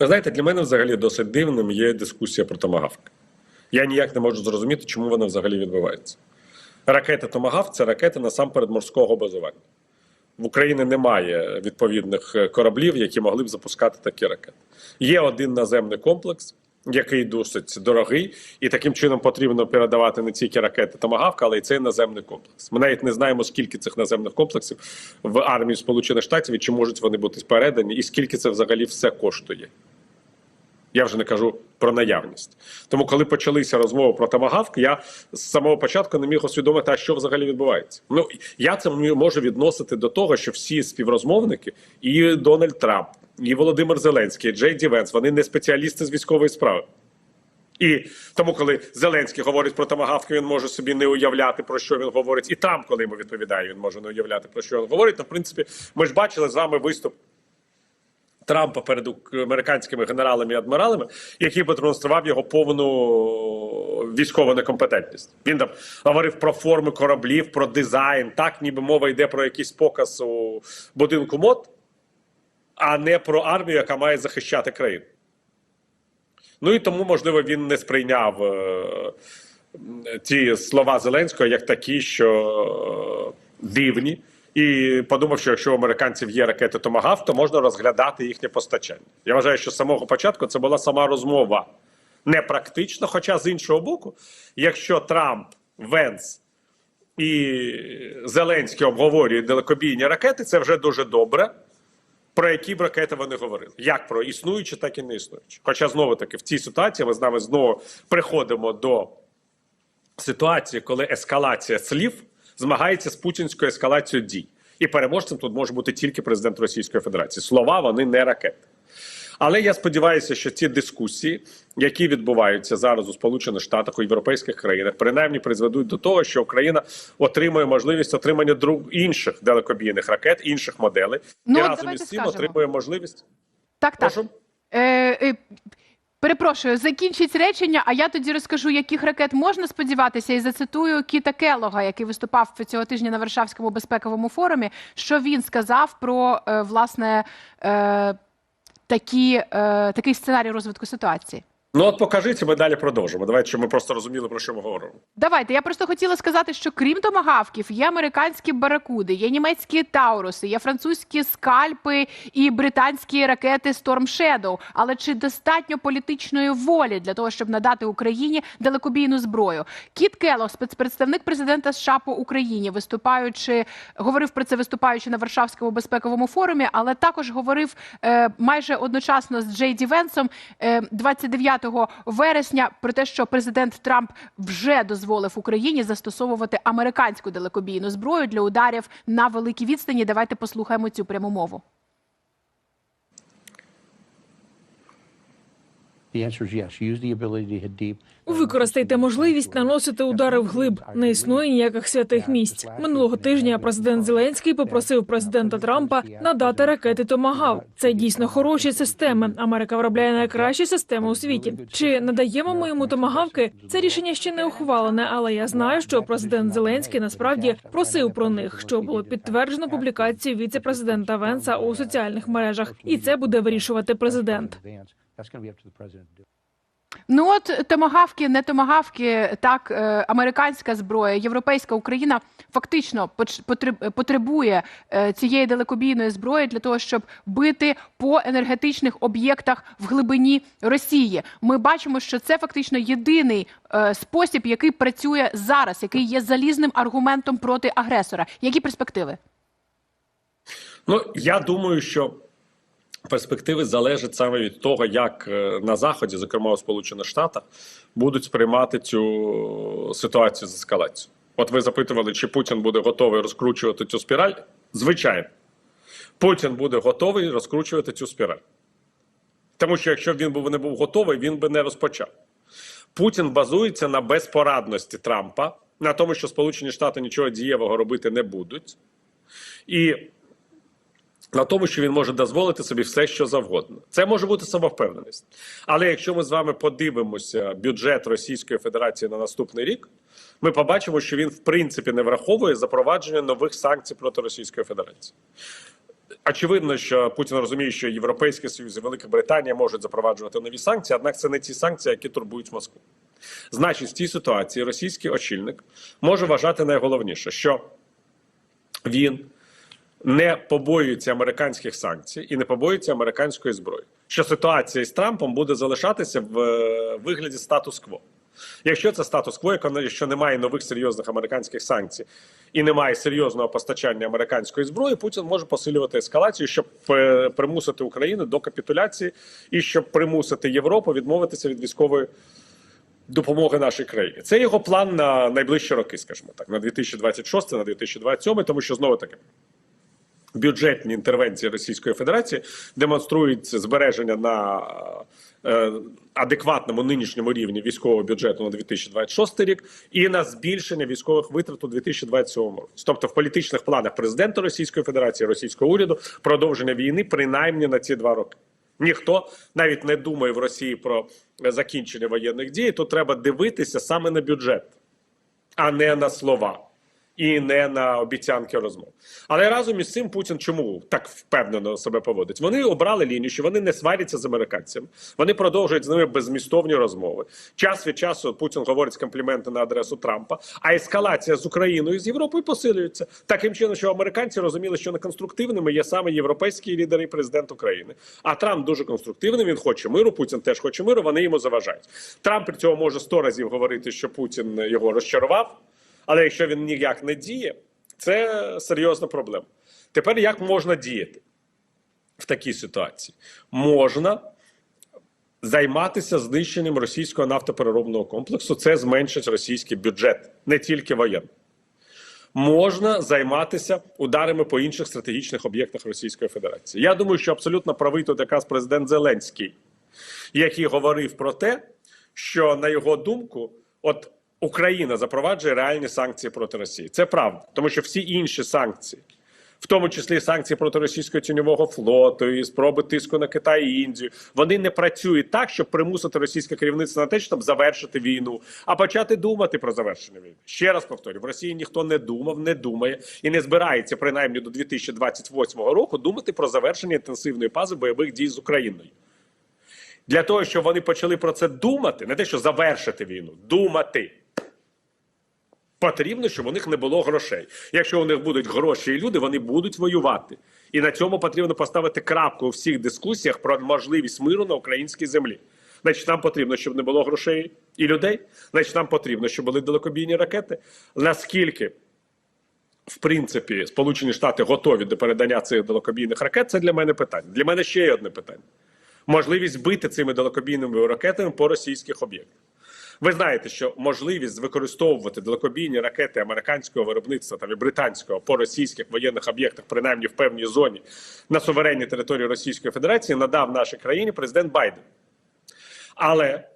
Ви знаєте, для мене взагалі досить дивним є дискусія про томагавки. Я ніяк не можу зрозуміти, чому вона взагалі відбувається. Ракети Томагавк це ракети насамперед морського базування. В Україні немає відповідних кораблів, які могли б запускати такі ракети. Є один наземний комплекс, який досить дорогий, і таким чином потрібно передавати не тільки ракети Томагавк, але й цей наземний комплекс. Ми навіть не знаємо, скільки цих наземних комплексів в армії Сполучених Штатів і чи можуть вони бути передані, і скільки це взагалі все коштує. Я вже не кажу про наявність. Тому, коли почалися розмови про Томагавк, я з самого початку не міг усвідомити, а що взагалі відбувається. Ну я це можу відносити до того, що всі співрозмовники, і Дональд Трамп, і Володимир Зеленський, і Джей Ді Венс, вони не спеціалісти з військової справи. І тому, коли Зеленський говорить про Томагавки, він може собі не уявляти про що він говорить. І Трамп, коли йому відповідає, він може не уявляти про що він говорить. Ну, в принципі, ми ж бачили з вами виступ Трампа перед американськими генералами і адміралами, який продемонстрував його повну військову некомпетентність. Він там говорив про форми кораблів, про дизайн, так ніби мова йде про якийсь показ у будинку мод, а не про армію, яка має захищати країну. Ну і тому, можливо, він не сприйняв е, ті слова Зеленського як такі, що е, дивні, і подумав, що якщо у американців є ракети Томагав, то можна розглядати їхнє постачання. Я вважаю, що з самого початку це була сама розмова не практично. Хоча з іншого боку, якщо Трамп, Венс і Зеленський обговорюють далекобійні ракети, це вже дуже добре. Про які б ракети вони говорили? Як про існуючі, так і не існуючі. Хоча знову таки в цій ситуації ми з нами знову приходимо до ситуації, коли ескалація слів змагається з путінською ескалацією дій. І переможцем тут може бути тільки президент Російської Федерації. Слова вони не ракети. Але я сподіваюся, що ці дискусії, які відбуваються зараз у Сполучених Штатах у європейських країнах, принаймні призведуть до того, що Україна отримує можливість отримання друг інших далекобійних ракет, інших моделей, Ну, і разом із цим скажемо. отримує можливість. Так, так. Прошу? Е, е, перепрошую, закінчіть речення, а я тоді розкажу, яких ракет можна сподіватися, і зацитую Кіта Келога, який виступав цього тижня на Варшавському безпековому форумі. Що він сказав про е, власне такі, е, такий сценарій розвитку ситуації? Ну от покажіть, ми далі продовжимо. Давайте, щоб ми просто розуміли, про що ми говоримо. Давайте. Я просто хотіла сказати, що крім томагавків, є американські баракуди, є німецькі тауруси, є французькі скальпи і британські ракети Storm Shadow. Але чи достатньо політичної волі для того, щоб надати Україні далекобійну зброю? Кіт Келлог, спецпредставник президента США по Україні, виступаючи, говорив про це, виступаючи на Варшавському безпековому форумі, але також говорив е, майже одночасно з Джей Ді Венсом е, 29 вересня про те, що президент Трамп вже дозволив Україні застосовувати американську далекобійну зброю для ударів на великій відстані. Давайте послухаємо цю пряму мову. Використайте можливість наносити удари вглиб. Не існує ніяких святих місць. Минулого тижня президент Зеленський попросив президента Трампа надати ракети Томагав. Це дійсно хороші системи. Америка виробляє найкращі системи у світі. Чи надаємо ми йому томагавки? Це рішення ще не ухвалене, але я знаю, що президент Зеленський насправді просив про них, що було підтверджено публікацією віце-президента Венса у соціальних мережах, і це буде вирішувати президент. That's going to be up to the president to do. Ну от томагавки, не томагавки, так е, американська зброя, європейська Україна фактично потребує е, цієї далекобійної зброї для того, щоб бити по енергетичних об'єктах в глибині Росії. Ми бачимо, що це фактично єдиний е, спосіб, який працює зараз, який є залізним аргументом проти агресора. Які перспективи? Ну я думаю, що перспективи залежать саме від того, як е, на заході, зокрема у Сполучених Штатах, будуть сприймати цю ситуацію з ескалацією. От ви запитували, чи Путін буде готовий розкручувати цю спіраль? Звичайно, Путін буде готовий розкручувати цю спіраль. Тому що якщо він був не був готовий, він би не розпочав. Путін базується на безпорадності Трампа, на тому, що Сполучені Штати нічого дієвого робити не будуть. І на тому, що він може дозволити собі все, що завгодно. Це може бути самовпевненість. Але якщо ми з вами подивимося бюджет Російської Федерації на наступний рік, ми побачимо, що він в принципі не враховує запровадження нових санкцій проти Російської Федерації. Очевидно, що Путін розуміє, що Європейський Союз і Велика Британія можуть запроваджувати нові санкції, однак це не ті санкції, які турбують Москву. Значить, в цій ситуації російський очільник може вважати найголовніше, що він не побоюється американських санкцій і не побоюється американської зброї. Що ситуація з Трампом буде залишатися в е, вигляді статус-кво. Якщо це статус-кво, якщо немає нових серйозних американських санкцій і немає серйозного постачання американської зброї, Путін може посилювати ескалацію, щоб е, примусити Україну до капітуляції і щоб примусити Європу відмовитися від військової допомоги нашій країні. Це його план на найближчі роки, скажімо так, на 2026, на 2027, тому що знову таки. Бюджетні інтервенції Російської Федерації демонструють збереження на е, адекватному нинішньому рівні військового бюджету на 2026 рік і на збільшення військових витрат у 2027 році. Тобто, в політичних планах президента Російської Федерації, російського уряду продовження війни принаймні на ці два роки. Ніхто навіть не думає в Росії про закінчення воєнних дій. Тут треба дивитися саме на бюджет а не на слова і не на обіцянки розмов. Але разом із цим Путін чому так впевнено себе поводить? Вони обрали лінію, що вони не сваряться з американцями. Вони продовжують з ними беззмістовні розмови. Час від часу Путін говорить компліменти на адресу Трампа. А ескалація з Україною і з Європою посилюється таким чином, що американці розуміли, що неконструктивними є саме європейський лідер і президент України. А Трамп дуже конструктивний. Він хоче миру. Путін теж хоче миру. Вони йому заважають. Трамп при цьому може сто разів говорити, що Путін його розчарував. Але якщо він ніяк не діє, це серйозна проблема. Тепер як можна діяти в такій ситуації? Можна займатися знищенням російського нафтопереробного комплексу. Це зменшить російський бюджет, не тільки воєнний. Можна займатися ударами по інших стратегічних об'єктах Російської Федерації. Я думаю, що абсолютно правий тут якраз президент Зеленський, який говорив про те, що на його думку, от Україна запроваджує реальні санкції проти Росії. Це правда, тому що всі інші санкції, в тому числі санкції проти російського тіньового флоту і спроби тиску на Китай і Індію, вони не працюють так, щоб примусити російське керівництво на те, щоб завершити війну, а почати думати про завершення війни. Ще раз повторю: в Росії ніхто не думав, не думає і не збирається принаймні до 2028 року думати про завершення інтенсивної фази бойових дій з Україною. Для того, щоб вони почали про це думати, не те, що завершити війну, думати. Потрібно, щоб у них не було грошей. Якщо у них будуть гроші і люди, вони будуть воювати. І на цьому потрібно поставити крапку у всіх дискусіях про можливість миру на українській землі. Значить, нам потрібно, щоб не було грошей і людей. Значить, нам потрібно, щоб були далекобійні ракети. Наскільки, в принципі, Сполучені Штати готові до передання цих далекобійних ракет, це для мене питання. Для мене ще є одне питання: можливість бити цими далекобійними ракетами по російських об'єктах. Ви знаєте, що можливість використовувати далекобійні ракети американського виробництва там і британського по російських воєнних об'єктах, принаймні в певній зоні на суверенній території Російської Федерації, надав нашій країні президент Байден. Але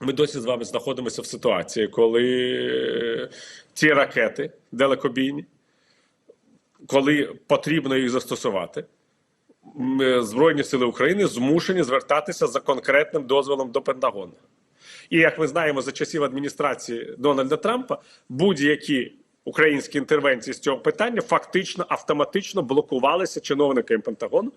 ми досі з вами знаходимося в ситуації, коли ці ракети далекобійні, коли потрібно їх застосувати. Збройні сили України змушені звертатися за конкретним дозволом до Пентагону. І як ми знаємо, за часів адміністрації Дональда Трампа будь-які українські інтервенції з цього питання фактично автоматично блокувалися чиновниками Пентагону,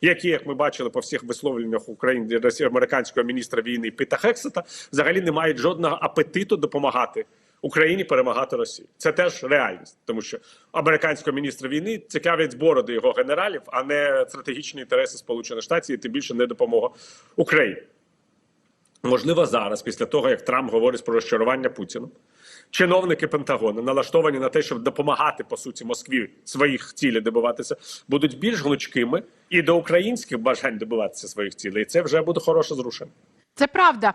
які, як ми бачили по всіх висловленнях України американського міністра війни Піта Хексета, взагалі не мають жодного апетиту допомагати Україні перемагати Росію. Це теж реальність, тому що американського міністра війни цікавлять бороди його генералів, а не стратегічні інтереси Сполучених Штатів, і тим більше не допомога Україні. Можливо, зараз, після того як Трамп говорить про розчарування Путіна, чиновники Пентагону налаштовані на те, щоб допомагати по суті Москві своїх цілей добиватися, будуть більш гнучкими і до українських бажань добиватися своїх цілей. І це вже буде хороше зрушення. Це правда.